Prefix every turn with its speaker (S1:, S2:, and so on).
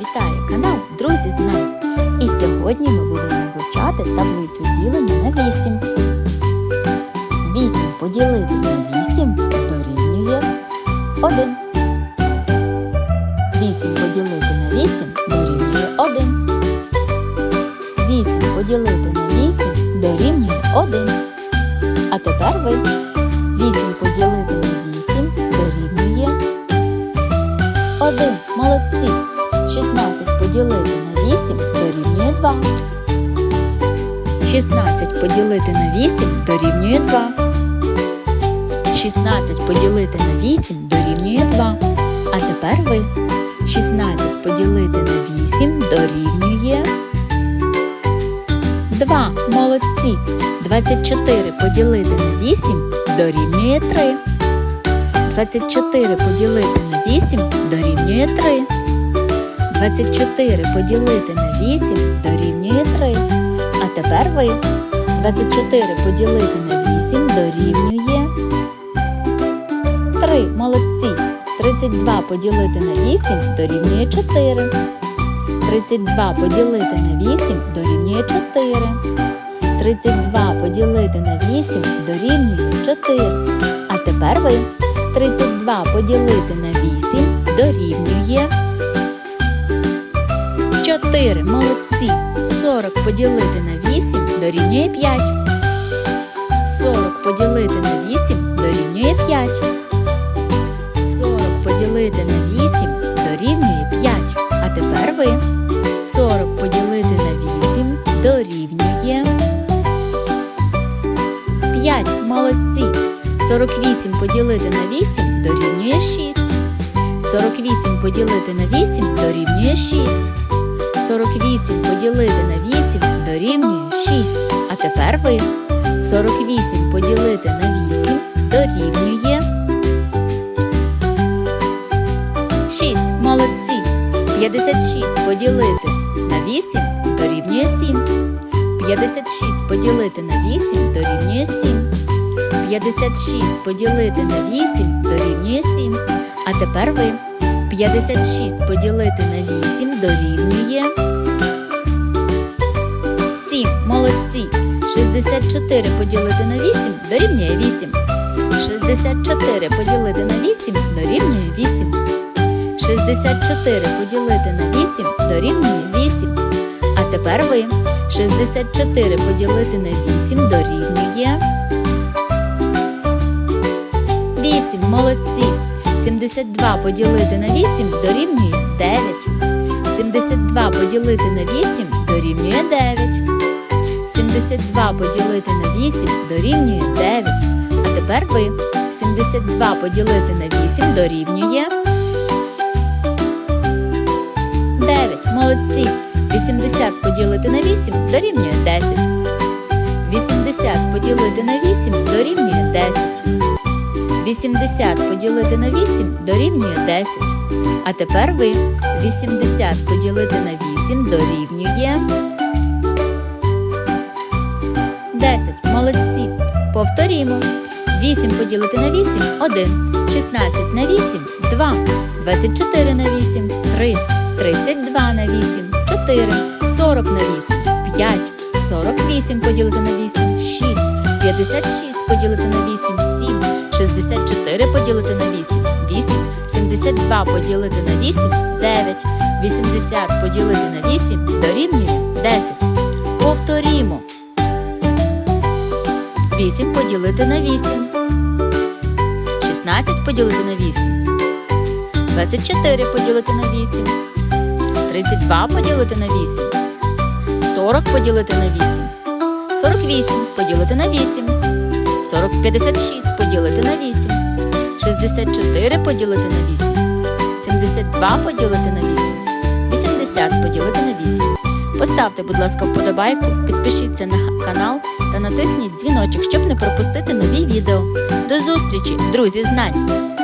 S1: вітає канал Друзі Знай. І сьогодні ми будемо вивчати таблицю ділення на 8. 8 поділити на 8 дорівнює 1. 8 поділити на 8 дорівнює 1. 8 поділити на 8 дорівнює 1. А тепер ви 8 поділити на 8 дорівнює 1. Молодці. 16 поділити на 8 дорівнює 2. 16 поділити на 8 дорівнює 2. 16 поділити на 8 дорівнює 2. А тепер ви 16 поділити на 8 дорівнює 2. Молодці. 24 поділити на 8 дорівнює 3. 24 поділити на 8 дорівнює 3. 24 поділити на 8 дорівнює 3. А тепер ви 24 поділити на 8 дорівнює 3. Молодці. 32 поділити на 8 дорівнює 4. 32 поділити на 8 дорівнює 4. 32 поділити на 8 дорівнює 4. А тепер ви 32 поділити на 8 дорівнює 4. Молодці. 40 поділити на 8 дорівнює 5. 40 поділити на 8 дорівнює 5. 40 поділити на 8 дорівнює 5. А тепер ви 40 поділити на 8 дорівнює 5. Молодці. 48 поділити на 8 дорівнює 6. 48 поділити на 8 дорівнює 6. 48 поділити на 8 дорівнює 6. А тепер ви 48 поділити на 8 дорівнює 6. Молодці. 56 поділити на 8 дорівнює 7. 56 поділити на 8 дорівнює 7. 56 поділити на 8 дорівнює 7. А тепер ви 56 поділити на 8 дорівнює 7. Молодці. 64 поділити на 8 дорівнює 8. 64 поділити на 8 дорівнює 8. 64 поділити на 8 дорівнює 8. А тепер ви 64 поділити на 8 дорівнює 8. Молодці. 72 поділити на 8 дорівнює 9. 72 поділити на 8 дорівнює 9. 72 поділити на 8 дорівнює 9. А тепер ви 72 поділити на 8 дорівнює 9. Молодці. 80 поділити на 8 дорівнює 10. 80 поділити на 8 дорівнює 10. 80 поділити на 8 дорівнює 10. А тепер ви 80 поділити на 8 дорівнює 10. Молодці. Повторімо. 8 поділити на 8 1. 16 на 8 2. 24 на 8 3. 32 на 8 4. 40 на 8 5. 48 поділити на 8 6. 56 поділити на 8 7. 64 поділити на 8 8. 72 поділити на 8 9. 80 поділити на 8 дорівнює 10. Повторімо. 8 поділити на 8. 16 поділити на 8. 24 поділити на 8. 32 поділити на 8. 40 поділити на 8. 48 поділити на 8. 40 56 поділити на 8. 64 поділити на 8. 72 поділити на 8. 80 поділити на 8. Поставте, будь ласка, вподобайку, підпишіться на канал та натисніть дзвіночок, щоб не пропустити нові відео. До зустрічі, друзі знань!